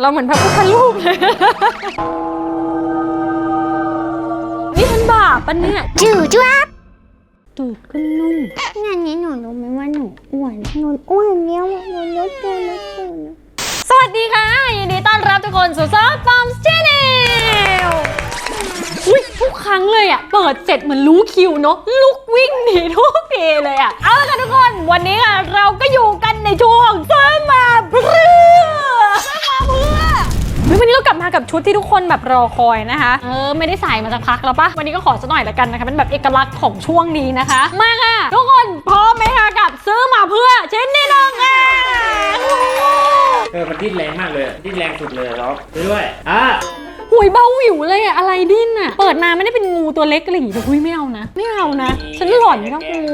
เราเหมือนพระพุทธรูปเลย นี่ฉันบาปปะเนี่ยจูจ้วบตูดก็นุ่มงานนี้หนูรู้ไหมว่าหนูอ้วน หนูอ้วนแล้วอะหนูลดตัวลดตัวนะสวัสดีค่ะ ยินดีต้อนรับทุกคนสู่ซอฟฟอร์มชแนล อุ้ยทุกครั้งเลยอะ เปิดเสร็จเหมือนรู้คิวเนาะลุกวิ่งหนีทุกทีเลยอะ เอาละค่ะทุกคน วันนี้ค่ะเราก็อยู่กันในช่วงเซิร์มาเพื่อเซิร์มาเพื่อวันนี้เรากลับมากับชุดที่ทุกคนแบบรอคอยนะคะ เออไม่ได้ใส่มาสักพักแล้วปะวันนี้ก็ขอสักหน่อยละกันนะคะเป็นแบบเอกลักษณ์ของช่วงนี้นะคะ มาค่ะทุกคนพร้อมไหมคะกับซื้อมาเพื่อเช่นนี้เลยค่ะเออมันดิ้นแรงมากเลยดิ้นแรงสุดเลยล็อไปด้วยอะ หุยเบาหวิวเลยอะอะไรดิ้นอะเปิดมาไม่ได้เป็นงูตัวเล็กอะไรอย่างงี้แต่หุยไม่เอานะ ไม่เอานะ ฉันหล่อนครับงู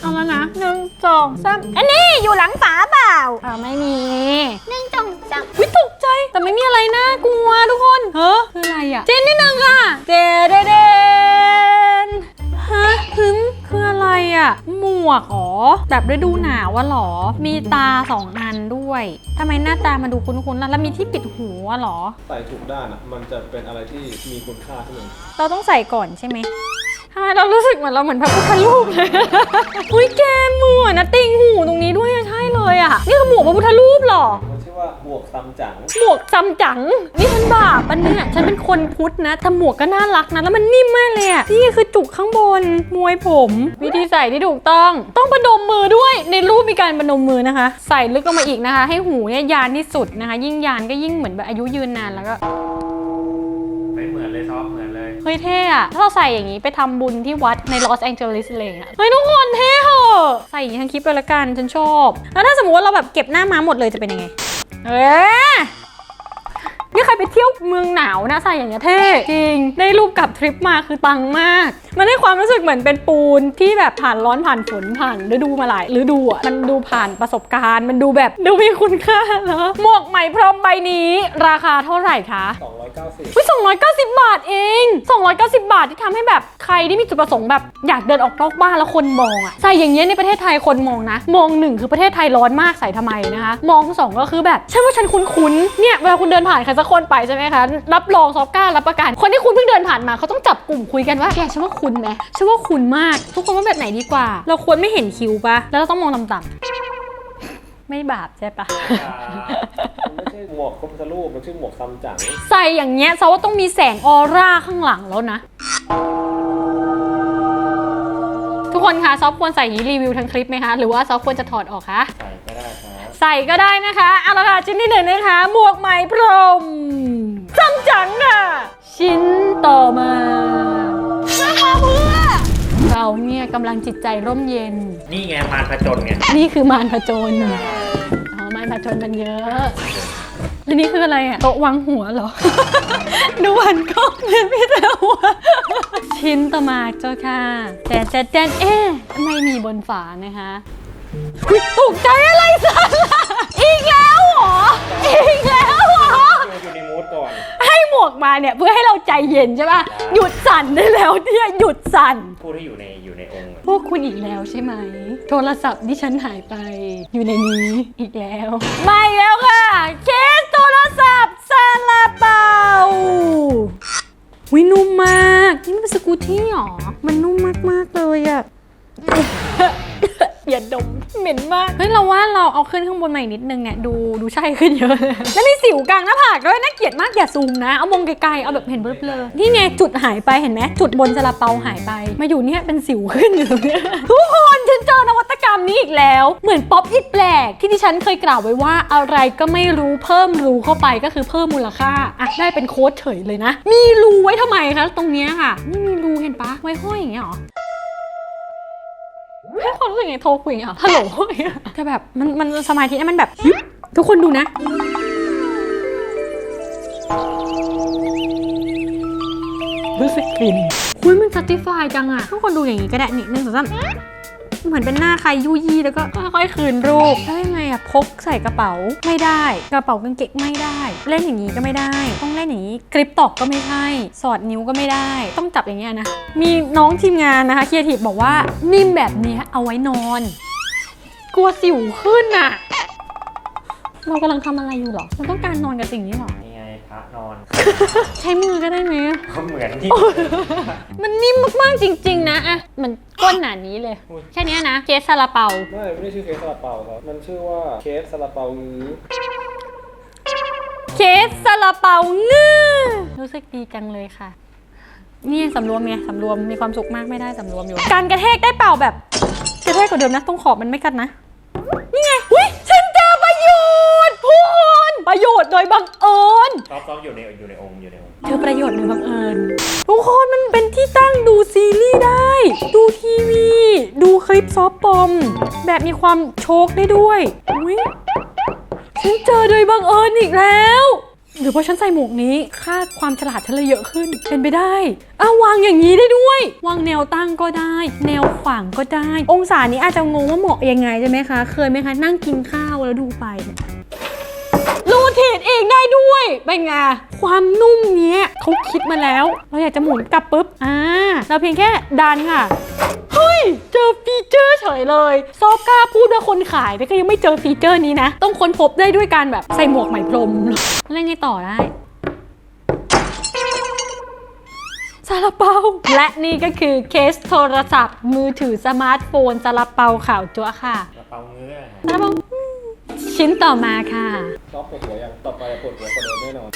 เอาแล้วนะหนึ่งสองสามอันนี้อยู่หลังฝาเปล่าอ่าไม่มีหนึ่งสองสามวิตกใจแต่ไม่มีอะไรน่ากลัวทุกคนเฮ้อคืออะไรอะเจนนิดนึงอะเจเดเดนฮะฮึม คืออะไรอะหมวกอ๋อแบบฤดูหนาวอะหรอ มีตาสองอันด้วยทำไมหน้าตามันดูคุ้นๆล่ะแล้วมีที่ปิดหูอะหรอ ใส่ถูกด้านอะ มันจะเป็นอะไรที่มีคุณค่าขึ้นมาเราต้องใส่ก่อนใช่ไหมทำไมเรารู้สึกเหมือนเราเหมือนพระพุทธรูปเลย อุ้ยแกมือนะติงหูตรงนี้ด้วยอะใช่เลยอะนี่คือหมวกพระพุทธรูปเหรอมันชื่อ ว่าบวกซัมจั๋งหมวกจำจังนี่ฉันบาปปะเนี่ยฉันเป็นคนพุทธนะแต่หมวกก็น่ารักนะแล้วมันนิ่มมากเลยอะนี่คือจุกข้างบนมวยผม วิธีใส่ที่ถูกต้อง ต้องประนมมือด้วยในรูปมีการประนมมือนะคะ ใส่ลึกลงมาอีกนะคะ ให้หูเนี่ยยานที่สุดนะคะ ยิ่งยานก็ยิ่งเหมือนแบบอายุยืนนานแล้วก็ไม่เหมือนเลยท็อปเหมือนเลยเฮ้ยเท่อะถ้าเราใส่อย่างนี้ไปทำบุญที่วัดในลอสแองเจลิสเลยอะเฮ้ยทุกคนเท่เหอะใส่อย่างนี้ทั้งคลิปไปละกันฉันชอบ แล้วถ้าสมมติว่าเราแบบเก็บหน้าม้าหมดเลยจะเป็นยังไง เอ๊ะ นี่ใครไปเที่ยวเมืองหนาวนะใส่อย่างเงี้ยเท่จริงได้รูปกลับทริปมาคือปังมาก มันได้ความรู้สึกเหมือนเป็นปูนที่แบบผ่านร้อนผ่านฝนผ่านฤดูมาหลายฤดูอะมันดูผ่านประสบการณ์ มันดูแบบดูมีคุณค่าเนอะหมวกไหมพรมใบนี้ ราคาเท่าไหร่คะ290อุ้ย290 บาทเอง 290 บาทที่ทำให้แบบใครที่มีจุดประสงค์แบบอยากเดินออกนอกบ้านแล้วคนมองอะใส่อย่างเงี้ยในประเทศไทยคนมองนะ มองหนึ่งคือประเทศไทยร้อนมากใส่ทำไมนะคะ มองสองก็คือแบบฉันว่าฉันคุ้นๆเนี่ยเวลาคุณเดินผ่านใครสักคนไปใช่ไหมคะ รับรองซอฟกล้ารับประกัน คนที่คุณเพิ่งเดินผ่านมาเขาต้องจับกลุ่มคุยกันว่าแกฉันว่าคุณไหมฉันว่าคุณมาก ทุกคนว่าแบบไหนดีกว่า เราควรไม่เห็นคิวปะแล้วเราต้องมองต่ำๆไม่บาปใช่ปะมันไม่ใช่หมวกพระพุทธรูปมันชื่อหมวกซัมจั๋งใส่อย่างเงี้ยซะว่าต้องมีแสงออร่าข้างหลังแล้วนะทุกคนคะซอฟควรใส่อย่างนี้รีวิวทั้งคลิปไหมคะ หรือว่าซอฟควรจะถอดออกคะ ใส่ก็ได้ครับ ใส่ก็ได้นะคะเอาละค่ะชิ้นที่หนึ่งนะคะ หมวกไหมพรมจำจังค่ะชิ้นต่อมาเพื่อมาเพื่อเราเนี่ยกำลังจิตใจร่มเย็น นี่ไงมารผจญไงนี่คือมารผจญอ๋อมารผจญมันเยอะอันนี้คืออะไรอะโต๊ะวางหัวเหรอ ดูหันกล้องเลยไม่แต่หัวชิ้นต่อมาเจ้าค่ะแจนแจนแจนเอ๊ะไม่มีบนฝานะคะอุ๊ยตกใจอะไรสันล่ะ เนี่ยเพื่อให้เราใจเย็นใช่ป่ะ หยุดสั่นได้แล้วเนี่ยหยุดสั่น ผู้ที่อยู่ในอยู่ในองค์อะพวกคุณอีกแล้วใช่ไหม โทรศัพท์ที่ฉันหายไป อยู่ในนี้อีกแล้วมาอีกแล้วค่ะ เคสโทรศัพท์ซาลาเปาวินุ่มมาก นี่มันเป็นสกูที่หรอ มันนุ่มมาก ๆ เลยอะ อย่าดมเหม็นมากเฮ้ยเราว่าเราเอาขึ้นข้างบนมาอีกนิดนึงเนี่ยดูดูใช่ขึ้นเยอะเลยแล้วมีสิวกลางหน้าผากด้วยน่าเกลียดมากอย่าซูมนะเอามองไกลๆเอาแบบเห็นเบลอๆนี่ไงจุดหายไปเห็นไหมจุดบนซาลาเปาหายไป มาอยู่เนี่ยเป็นสิวขึ้นอยู่ตรงเนี้ยทุกคนฉันเจอนวัตกรรมนี้อีกแล้ว เหมือนป๊อปอิดแปลกที่ที่ฉันเคยกล่าวไว้ว่าอะไรก็ไม่รู้เพิ่มรูเข้าไปก็คือเพิ่มมูลค่าอะได้เป็นโค้ดเฉยเลยนะ มีรูไว้ทำไมคะตรงเนี้ยค่ะนี่มีรูเห็นปะไว้ห้อยอย่างเงี้ยเหรอ ให้ความรู้สึกไงโทรคุยอย่างเงี้ยเหรอฮัลโหลอย่างเงี้ยแต่แบบมันมันสมาธินะมันแบบฮึบทุกคนดูนะ รู้สึกฟินคุยมัน satisfy จังอะทุกคนดูอย่างนี้ก็ได้นี่หนึ่งสองสาม เหมือนเป็นหน้าใครยุยี่แล้วก็ค่อยๆคืนรูปแล้ไงอะพกใส่กระเป๋าไม่ได้ กระเป๋ากางเกงไม่ได้ เล่นอย่างนี้ก็ไม่ได้ ต้องเล่นอย่างนี้กริปตอกก็ไม่ใช่สอดนิ้วก็ไม่ได้ ต้องจับอย่างเงี้ยนะมีน้องทีมงานนะคะเคียทีฟบอกว่านิ่มแบบนี้เอาไว้นอน กลัวสิวขึ้นอะเรากำลังทำอะไรอยู่หรอเราต้องการนอนกับสิ่งนี้หรอ ระนอน ใช้มือก็ได้ไหมอะก็เหมือนที่ มันนิ่มมากๆจริง ๆ นะอะมันก้นหนานี้เลยแค่เนี้ยนะเคสซาลาเปา ไม่ไม่ได้ชื่อเคสซาลาเปาครับ มันชื่อว่าเคสซาลาเปางื้อเคสซาลาเปางื้อรู้สึกดีจังเลยค่ะ นี่สำรวมไงสำรวมมีความสุขมากไม่ได้สำรวมอยู่ การกระแทกได้เปล่าแบบ กระแทกกว่าเดิมนะตรงขอบมันไม่กัดนะ นี่ไงอุ้ย ประโยชน์โดยบังเอิญซอฟต์ๆอยู่ในอยู่ในองค์อยู่ในองค์เจอประโยชน์โดยบังเอิญทุกคนมันเป็นที่ตั้งดูซีรีส์ได้ ดูทีวี ดูคลิปซอฟต์ปอม แบบมีความโชคได้ด้วยอุ้ยฉันเจอโดยบังเอิญอีกแล้วหรือเพราะฉันใส่หมวกนี้ค่าความฉลาดฉันเลยเยอะขึ้น เป็นไปได้อ้าววางอย่างนี้ได้ด้วย วางแนวตั้งก็ได้ แนวขวางก็ได้ องศานี้อาจจะงงว่าเหมาะยังไงใช่ไหมคะ เคยไหมคะ นั่งกินข้าวแล้วดูไปเนี่ย รูเทดเองได้ด้วยเป็นไงความนุ่มเนี้ยเขาคิดมาแล้ว เราอยากจะหมุนกลับปุ๊บอ่าเราเพียงแค่ดันค่ะเฮ้ยเจอฟีเจอร์เฉยเลยซอฟกล้าพูดว่าคนขายแต่ก็ยังไม่เจอฟีเจอร์นี้นะ ต้องค้นพบได้ด้วยการแบบใส่หมวกไหมพรมเล่นไงต่อได้ซาลาเปาและนี่ก็คือเคสโทรศัพท์ มือถือสมาร์ทโฟนซาลาเปาข่าวจั๊วค่ะกระเป๋าเงื้อซาลาเปาอืม ชิ้นต่อมาค่ะซอฟปวดหัวยังต่อไปปวดหัวกว่าเดิมแน่นอน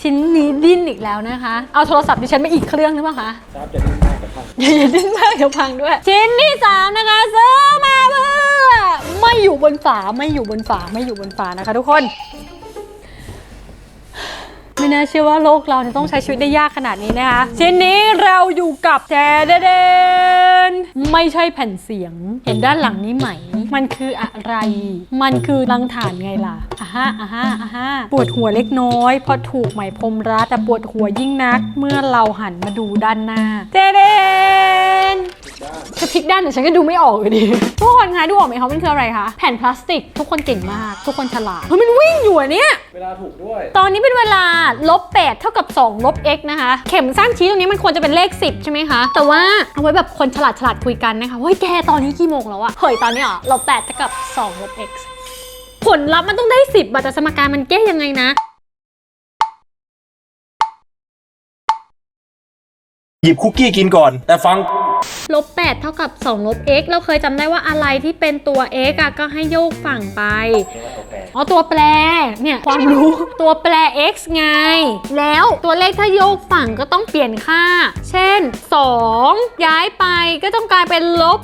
ชิ้นนี้ดิ้นอีกแล้วนะคะ เอาโทรศัพท์ดิฉันไปอีกเครื่องหรือเปล่าคะชาร์จจะดิ้นมากกับพังอย่าอย่าดิ้นมากเดี๋ยวพังด้วย ชิ้นที่สามนะคะซื้อมาเพื่อไม่อยู่บนฝาไม่อยู่บนฝาไม่อยู่บนฝานะคะ ทุกคน ไม่น่าเชื่อว่าโลกเราจะต้องใช้ชีวิตได้ยากขนาดนี้นะคะชิ้นนี้เราอยู่กับแจเดนไม่ใช่แผ่นเสียง เห็นด้านหลังนี้ไหม มันคืออะไร มันคือรังฐานไงล่ะอะฮะอะฮะอะฮะปวดหัวเล็กน้อยเพราะถูกไหมพรมรัดแต่ปวดหัวยิ่งนัก เมื่อเราหันมาดูด้านหน้า เจเดนจะพลิกด้านแต่ฉันก็ดูไม่ออกอยู่ดี ทุกคนคะดูออกไหมคะมันคืออะไรคะ แผ่นพลาสติก ทุกคนเก่งมาก ทุกคนฉลาดเฮ้ยมันวิ่งอยู่อะเนี่ย เวลาถูกด้วย ตอนนี้เป็นเวลาลบ8เท่ากับ2ลบ x นะคะ เข็มสั้นชี้ตรงนี้มันควรจะเป็นเลข 10 ใช่ไหมคะ แต่ว่าเอาไว้แบบคนฉลาดฉลาดคุยกันนะคะเฮ้ยแกตอนนี้กี่โมงแล้วอะเฮ้ยตอนนี้เหรอลบ8เท่ากับ2ลบ x ผลลัพธ์มันต้องได้ 10บแต่สมการมันแก้ยังไงนะ หยิบคุกกี้กินก่อน แต่ฟัง ลบ8เท่ากับ2ลบ x เราเคยจำได้ว่าอะไรที่เป็นตัว x อะก็ให้โยกฝั่งไปเรียกว่าตัวแปรอ๋อตัวแปร เนี่ยความรู้ ตัวแปร x ไง แล้วตัวเลขถ้าโยกฝั่งก็ต้องเปลี่ยนค่า เช่น 2 ย้ายไปก็ต้องกลายเป็นลบ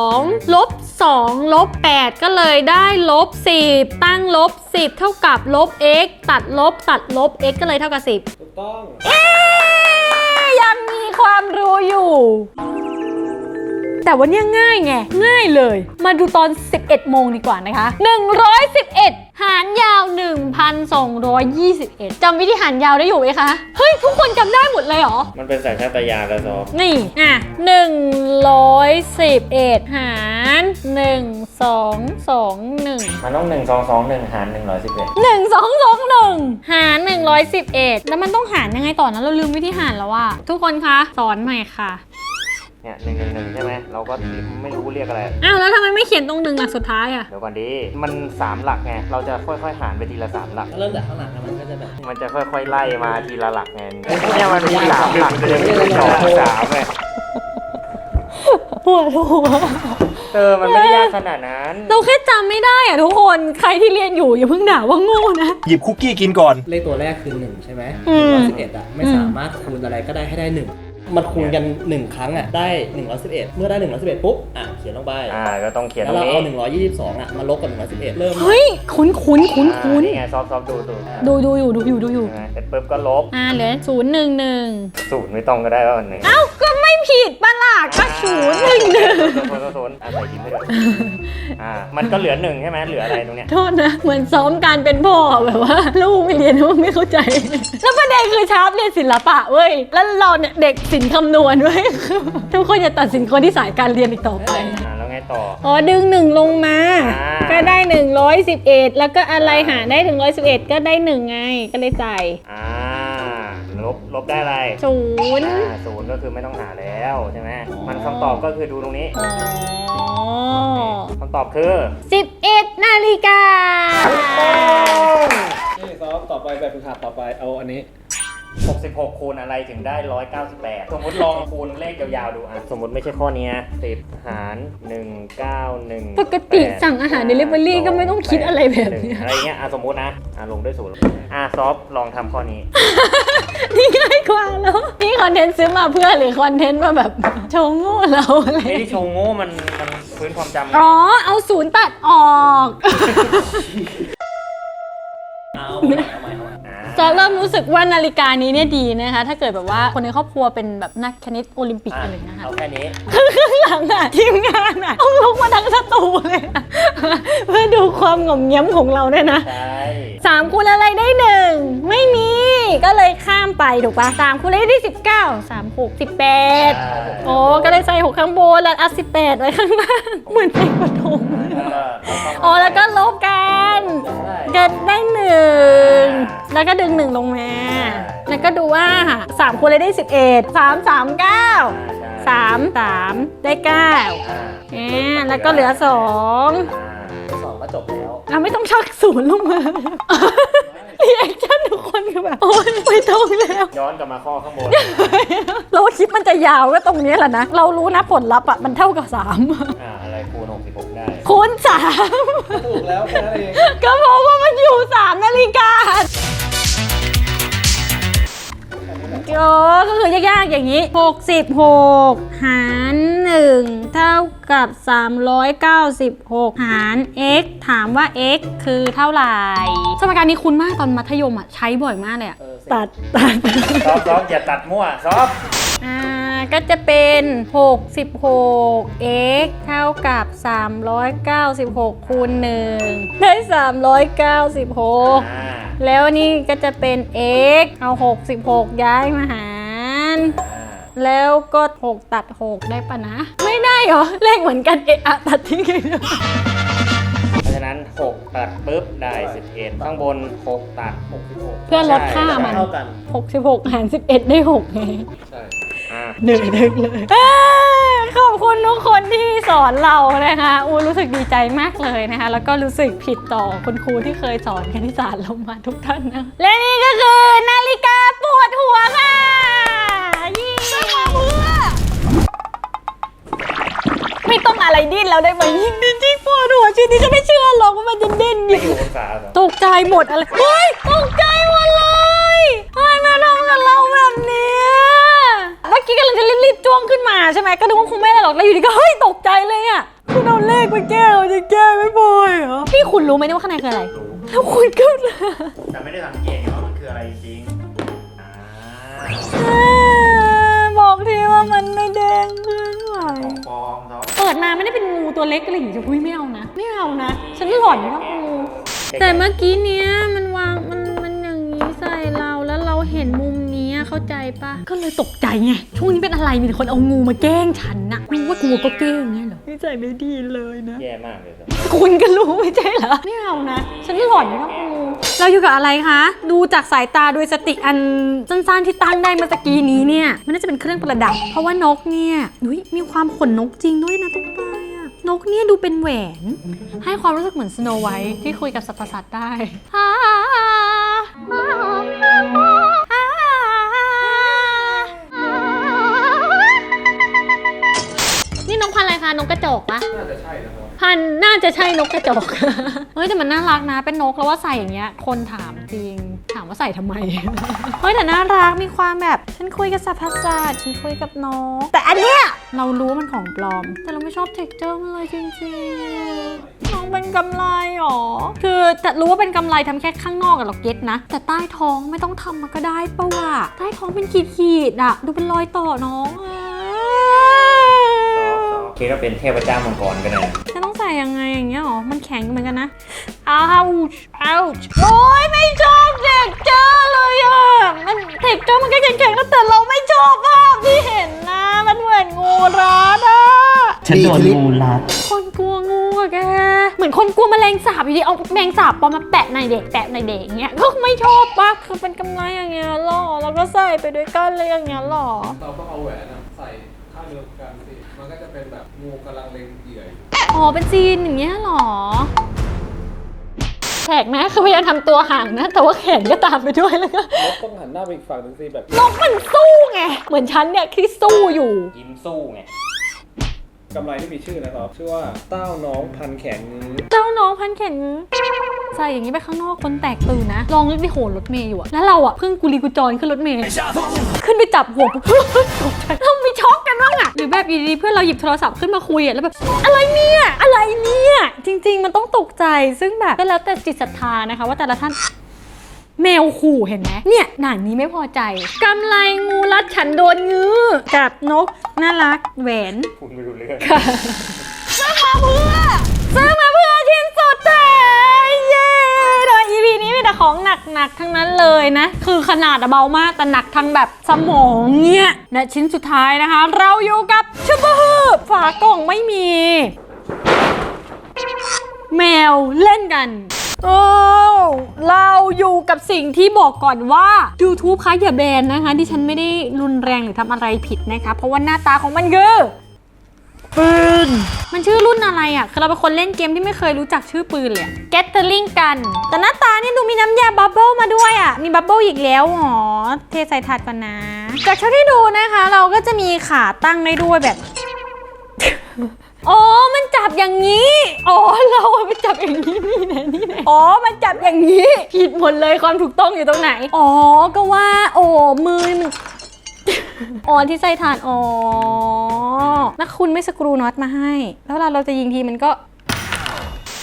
2 ลบ 2 ลบ 8 ก็เลยได้ลบ 10 ตั้งลบ 10 เท่ากับลบ x ตัดลบตัดลบ x ก็เลยเท่ากับ 10 ถูกต้อง เอ๊ะยังมีความรู้อยู่ แต่วันนี้ง่ายไง ง่ายเลย มาดูตอน 11 โมงดีกว่านะคะ 111 หารยาว 1,221จำวิธีหารยาวได้อยู่ไหมคะ เฮ้ย ทุกคนจำได้หมดเลยเหรอ มันเป็นสัญชาตญาณแล้วซอฟนี่ อะ 111 หาร 1 2 2 1มันต้องหนึ่งสองสองหนึ่งหารหนึ่งร้อยสิบเอ็ดหนึ่งสองสองหนึ่งหารหนึ่งร้อยสิบเอ็ดแล้วมันต้องหารยังไงต่อนะเราลืมวิธีหารแล้วอะทุกคนคะ สอนใหม่ค่ะ เนี่ยหนึ่งหนึ่งหนึ่งใช่ไหมเราก็ไม่รู้เรียกอะไร อ้าวแล้วทำไมไม่เขียนตรงหนึ่งหลักสุดท้ายอะเดี๋ยวก่อนดี มันสามหลักไง เราจะค่อยๆหารไปทีละสามหลัก เริ่มจากข้างหลังอะมันก็จะแบบมันจะค่อยๆไล่มาทีละหลักไงเนี่ยมันมีสามหลักเลยสองสามไงปวดหัวเออมันไม่ได้ยากขนาดนั้น เราแค่จำไม่ได้อะทุกคน ใครที่เรียนอยู่อย่าเพิ่งด่าว่าโง่นะ หยิบคุกกี้กินก่อน เลขตัวแรกคือ1ใช่ไหมอืมร้อยสิบเอ็ดอะไม่สามารถคูณอะไรก็ได้ให้ได้1 มันคูณกัน 1 ครั้งอะได้ 111 เมื่อได้ 111 ปุ๊บ อะ เขียนลงไปอ่าก็ต้องเขียนตแล้รวงเรานี้เอา 122 อะ มาลบกับ 111 เริ่ม เฮ้ย คุ้นคุ้นคุ้นอ่าคุ้นนี่ไงซอฟซอฟดูดูดูดูอยู่ดูอยู่ดูอยู่ ใช่ไหมเสร็จปุ๊บก็ลบอ่าเหลือศูนย์หนึ่งหนึ่งศูนย์ไม่ต้องก็ได้ว่าหนึ่งเอ้าก็ไม่ ผิดปะล่ะก็ศูนย์หนึ่งหนึ่งศูนย์ศูนย์อะใส่ยิ้มให้ด้วยอ่ามันก็เหลือหนึ่งใช่ไหมเหลืออะไรตรงเนี้ยโทษนะ เหมือนซ้อมการเป็นพ่อแบบว่า ลูกไม่เรียนลูกไม่เข้าใจ แล้วประเด็นคือชาร์ปเรียนศิลปะเว้ย แล้วเราเนี่ยเด็กศิลป์คำนวณเว้ยทุกคนอย่าตัดสินคนที่สายการเรียนอีกต่อไป อ่าแล้วไงต่อ อ๋อดึงหนึ่งลงมา อ่า ก็ได้ 111 แล้วก็อะไรหารได้111 ก็ได้1ไง ก็เลยจ่ายอ่า ลบลบได้อะไรศูนย์อ่าศูนย์ก็คือไม่ต้องหาแล้วใช่ไหมมันคำตอบก็คือดูตรงนี้อ๋อคำตอบคือสิบเอ็ดนาฬิกา นี่ซอฟต่อไปแบบฝึกหัดต่อไปเอาอันนี้ 66 คูณอะไรถึงได้ 198 สมมติลองคูณเลขยาวๆดูอะ สมมติไม่ใช่ข้อเนี้ย10หาร 191ปกติสั่งอาหาร Delivery ก็ไม่ต้องคิดอะไรแบบเนี้ย อะไรเงี้ยอะสมมตินะอะลงด้วยศูนย์อะซอฟลองทำข้อนี้ นี่ง่ายกว่าแล้ว นี่คอนเทนต์ซื้อมาเพื่อหรือคอนเทนต์มาแบบโชว์โง่เราอะไร ไม่ได้โชว์โง่มันมันพื้นความจำอ๋อ เอาศูนย์ตัดออก เอาใหม่เอาใหม่เอาใหม่อ่าจะเริ่มรู้สึกว่านาฬิกานี้เนี่ยดีนะคะ ถ้าเกิดแบบว่าคนในครอบครัวเป็นแบบนักคณิตโอลิมปิกอะอะไรอย่างเงี้ยค่ะ เอาแค่นี้ข้างหลังอะทีมงานอะต้องลุกมาทั้งสตูเลยอะเพื่อดูความหง่อมเงี้ยมของเราเนี่ยนะใช่ สามคูณอะไรได้หนึ่งไม่มี ก็เลยข้ามไปถูกปะสามคูณอะไรได้สิบเก้าสามหกสิบแปดโอ้ก็เลยใส่หกข้างบนแล้วเอาสิบแปดไว้ข้างล่างเหมือนเด็กประถมเลยแล้วก็อ๋อแล้วก็ลบกัน ก็ได้หนึ่งแล้วก็ดึงหนึ่งลงมา แล้วก็ดูว่าสามคูณอะไรได้สิบเอ็ดสามสามเก้าสามสามได้เก้าอ่าอ่าแล้วก็เหลือสองอ่าสองก็จบแล้วอะไม่ต้องชักศูนย์ลงมารีแอคชั่นทุกคนคือแบบโอ๊ยไม่ต้องแล้ว ย้อนกลับมาข้อข้างบนเราคลิปมันจะยาวก็ตรงนี้แหละนะ เรารู้นะผลลัพธ์อะมันเท่ากับสามอ่าอะไรคูณ66ได้คูณสามถูกแล้วแค่นั้นเองก็เพราะว่ามัน อยู่สามนาฬิกาโอ้ก็คือยากๆอย่างนี้ 66 หาร 1 เท่ากับ 396 หาร x ถามว่า x คือเท่าไหร่ สมการนี้คุ้นมากตอนมัธยมอะ ใช้บ่อยมากเลยอะ ตัดตัด ซอฟซอฟอย่าตัดมั่วซอฟอ่า ก็จะเป็น 66 x เท่ากับ 396คูณ1ได้ 396อ่าแล้วนี่ก็จะเป็น x เอา 66 ย้ายมาหารอ่าแล้วก็ 6 ตัด 6 ได้ปะนะ ไม่ได้เหรอ เลขเหมือนกันเอะอะตัดทิ้งเลยเพราะฉะนั้น 6 ตัดปุ๊บ ได้ 11 ข้างบน 6 ตัด 66 เพื่อลดค่ามัน เท่ากัน 66หาร11 ได้6ไง ใช่ อ่าหนึ่งนึงเลยเอ้ยขอบคุณทุกคนที่สอนเรานะคะอูรู้สึกดีใจมากเลยนะคะ แล้วก็รู้สึกผิดต่อคุณครูที่เคยสอนคณิตศาสตร์เรามาทุกท่านนะและนี่ก็คือนาฬิกาปวดหัวค่ะยี่ไม่ต้องอะไรดิ้นแล้วได้ไหมยิ่งดิ้นยิ่งปวดหัวชีวิตนี้จะไม่เชื่อหรอกว่ามันจะดิ้นอไม่ยู่อยู่องศาเหรอตกใจหมดอะไรเฮ้ยตกใจหมดเลยทำไมมาทำกับเราแบบเนี้ยเมื่อกี้กำ ลังจะรีบๆจ้วงขึ้นมาใช่ไหมก็นึกว่าคงไม่ได้หรอกแล้วอยู่ดีก็เฮ้ยตกใจเลยอะคุณเอาเลขไปแก้เราจะแก้ไม่พอเหรอพี่คุณรู้ไหมเนี่ยว่าข้างในคืออะไรแล้วคุณก็แต่ไม่ได้สังเกตไงว่ามันคืออะไรจริงอ่าเอ้ยบอกทีว่ามันไม่แดงขึ้นไหวฟองซอฟเปิดมาไม่ได้เป็นงูตัวเล็กอะไรอย่างเงี้ยอุ้ยไม่เอานะไม่เอานะ ฉันหล่อนนะงูแต่เมื่อกี้เนี้ยมันวางมันาใจปะก็เลยตกใจไง ช่วงนี้เป็นอะไรมีแต่คนเอางูมาแกล้งฉันนะรู้ว่ากลัวก็แกล้งไงเหรอนิสัยไม่ดีเลยนะ แย่มากเลยซอฟคุณก็รู้ไม่ใช่เหรอไม่เอานะ ฉันหล่อนนะงูเราอยู่กับอะไรคะ ดูจากสายตาโดยสติอันสั้นๆที่ตั้งได้เมื่อตะกี้นี้เนี่ย มันน่าจะเป็นเครื่องประดับ เพราะว่านกเนี่ยอุ๊ยมีความขนนกจริงด้วยนะตรงปลายอะนกเนี่ยดูเป็นแหวน ให้ความรู้สึกเหมือนสโนไวท์ที่คุยกับสัตว์ประสาทได้นี่ นกพันธุ์อะไรคะนกกระจอกปะน่าจะใช่นะครับพันธุ์น่าจะใช่นกกระจอก เฮ้ยแต่มันน่ารักนะ เป็นนกแล้วว่าใส่อย่างเงี้ย คนถามจริง ถามว่าใส่ทำไม เฮ้ยแต่น่ารัก มีความแบบ ฉันคุยกับสัตว์ประสาทฉันคุยกับนก แต่อันเนี้ยเรารู้ว่ามันของปลอม แต่เราไม่ชอบเท็กเจอร์มันเลยจริงๆ น้องเป็นกำไรหรอ คือจะรู้ว่าเป็นกำไรทำแค่ข้างนอกอะเราเก็ตนะ แต่ใต้ท้องไม่ต้องทำมาก็ได้ปะวะ ใต้ท้องเป็นขีดๆอะดูเป็นรอยต่อน้องอะซอฟ คิดว่าเป็นเทพเจ้ามังกรกันเลยจะต้องใส่ยังไงอย่างเงี้ยหรอ มันแข็งเหมือนกันนะอ้าวอ้าวโอ้ยไม่ชอบเท็กเจอร์เลยอะ มันเท็กเจอร์มันก็แข็งๆแล้วแต่เราไม่ชอบภาพที่เห็นนะ มันเหมือนงูรัดอะ ฉันโดนงูรัด คนกลัวงูอะแก เหมือนคนกลัวแมลงสาบอยู่ดี เอาแมลงสาบปลอมมาแปะในเด็กแปะในเด็กอย่างเงี้ย ก็ไม่ชอบปะคือเป็นกำไรอย่างเงี้ยหรอ แล้วก็ใส่ไปด้วยกันเลยอย่างเงี้ยหรอ เราต้องเอาแหวนอะใส่ข้างเดียวกันสิ มันก็จะเป็นแบบ งูกำลังเล็งเหยื่ออยู่อ๋อเป็นจีนอย่างเงี้ยหรอแปลกนะคือพยายามทำตัวห่างนะ แต่ว่าแขนก็ตามไปด้วยแล้วก็รถต้องหันหน้าไปอีกฝั่งหนึ่งสิแบบนกมันสู้ไง เหมือนฉันเนี่ยที่สู้อยู่ ยิ้มสู้ไง กำไรที่มีชื่อนะครับ ชื่อว่าเต้าน้องพันแขนงื้อเจ้าน้องพันแขนใส่อย่างนี้ไปข้างนอกคนแตกตื่นนะ ลองนึกไปโหนรถเมย์อยู่อะแล้วเราอะเพิ่งกุลีกุจรขึ้นรถเมย์ขึ้นไปจับหัวปุ๊บตกใจ บ้างอะหรือแบบอยู่ดีๆเพื่อนเราหยิบโทรศัพท์ขึ้นมาคุยอะแล้วแบบอะไรเนี่ยอะไรเนี่ยจริง ๆ มันต้องตกใจซึ่งแบบก็แล้วแต่จิตศรัทธานะคะ ว่าแต่ละท่านแมวขู่เห็นไหมเนี่ยหนังนี้ไม่พอใจกำไรงูรัดฉันโดนงื้อกับนกน่ารักแหวนคุณไม่รู้เรื่องซื้อมาเพื่อซื้อมา แต่ของหนักๆทั้งนั้นเลยนะ คือขนาดเบามากแต่หนักทั้งแบบสมองเนี่ยและชิ้นสุดท้ายนะคะ เราอยู่กับชุบฮืบฝากล่องไม่มี แมวเล่นกันโอ้เราอยู่กับสิ่งที่บอกก่อนว่า YouTube คะอย่าแบนนะคะ ที่ฉันไม่ได้รุนแรงหรือทำอะไรผิดนะคะ เพราะว่าหน้าตาของมันคือ ปืน มันชื่อรุ่นอะไรอะ คือเราเป็นคนเล่นเกมที่ไม่เคยรู้จักชื่อปืนเลยอะ Gathering กัน แต่หน้าตานี่ดูมีน้ำยาบับเบิลมาด้วยอะ มีบับเบิลอีกแล้วอ๋อ เทใส่ถาดก่อนนะ จากเท่าที่ดูนะคะ เราก็จะมีขาตั้งได้ด้วยแบบอ๋อ มันจับอย่างนี้ อ๋อ เราอะมันจับอย่างนี้นี่นะนี่นะอ๋อ มันจับอย่างนี้ ผิดหมดเลยความถูกต้องอยู่ตรงไหน อ๋อ ก็ว่า โอ้ มือมันอ๋อ ที่ใส่ฐาน อ๋อแล้ว คุณไม่สกรูน็อตมาให้ แล้วเวลาเราจะยิงทีมันก็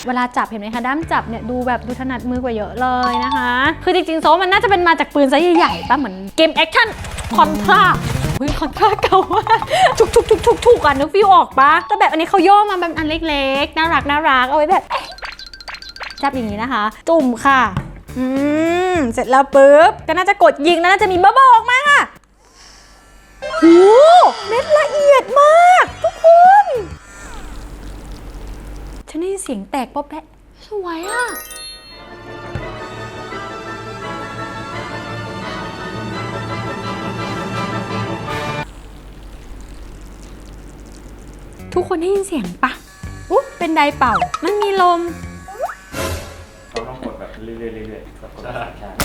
เวลาจับเห็นไหมคะด้ามจับเนี่ยดูแบบดูถนัดมือกว่าเยอะเลยนะคะ คือจริงๆโซมันน่าจะเป็นมาจากปืนไซส์ใหญ่ๆป่ะเหมือนเกมแอคชั่นคอนทราเฮ้ยคอนทราเก่ามากทุกทุกทุกทุกทุกอะนึกฟิวออกปะแต่แบบอันนี้เขาย่อมาแบบอันเล็กๆ น่ารักน่ารักเอาไว้แบบ จับอย่างนี้นะคะ จุ่มค่ะ อืม เสร็จแล้วปุ๊บ ก็น่าจะกดยิงแล้วน่าจะมีบับเบิ้ลออกมาค่ะ โหเม็ดละเอียดมาก ทุกคน ฉันได้ยินเสียงแตกป๊อปแปะสวยอะ ทุกคนได้ยินเสียงปะอุ๊บเป็นไดร์เป่า มันมีลมเขาต้องกดแบบเรื่อยๆเรื่อยๆกดใช่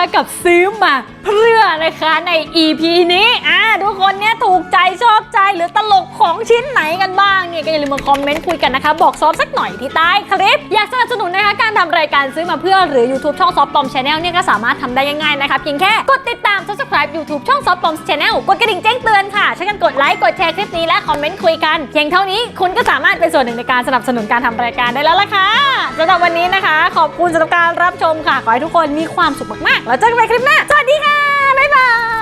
กันบ้ากับซื้อมาเพื่อนะคะใน EP นี้อ่าทุกคนเนี่ยถูกใจชอบใจหรือตลกของชิ้นไหนกันบ้างเนี่ยก็อย่าลืมมาคอมเมนต์คุยกันนะคะ บอกซอฟสักหน่อยที่ใต้คลิป อยากสนับสนุนนะคะการทำรายการซื้อมาเพื่อหรือ YouTube ช่องซอฟปอมชาแนลเนี่ยก็สามารถทำได้ง่ายๆนะคะเพียงแค่กดติดตาม subscribe YouTube ช่องซอฟปอมชาแนลกดกระดิ่งแจ้งเตือนค่ะช่วยกันกดไลค์กดแชร์คลิปนี้และคอมเมนต์คุยกันเพียงเท่านี้คุณก็สามารถเป็นส่วนหนึ่งในการสนับสนุนการทำรายการได้แล้วล่ะค่ะสำหรับวันนี้นะคะ ขอบคุณสำหรับการรับชมค่ะขอให้ทุกคนมีความสุขมากๆแล้วเจอกันใหม่คลิปหน้า สวัสดีค่ะ บ๊ายบาย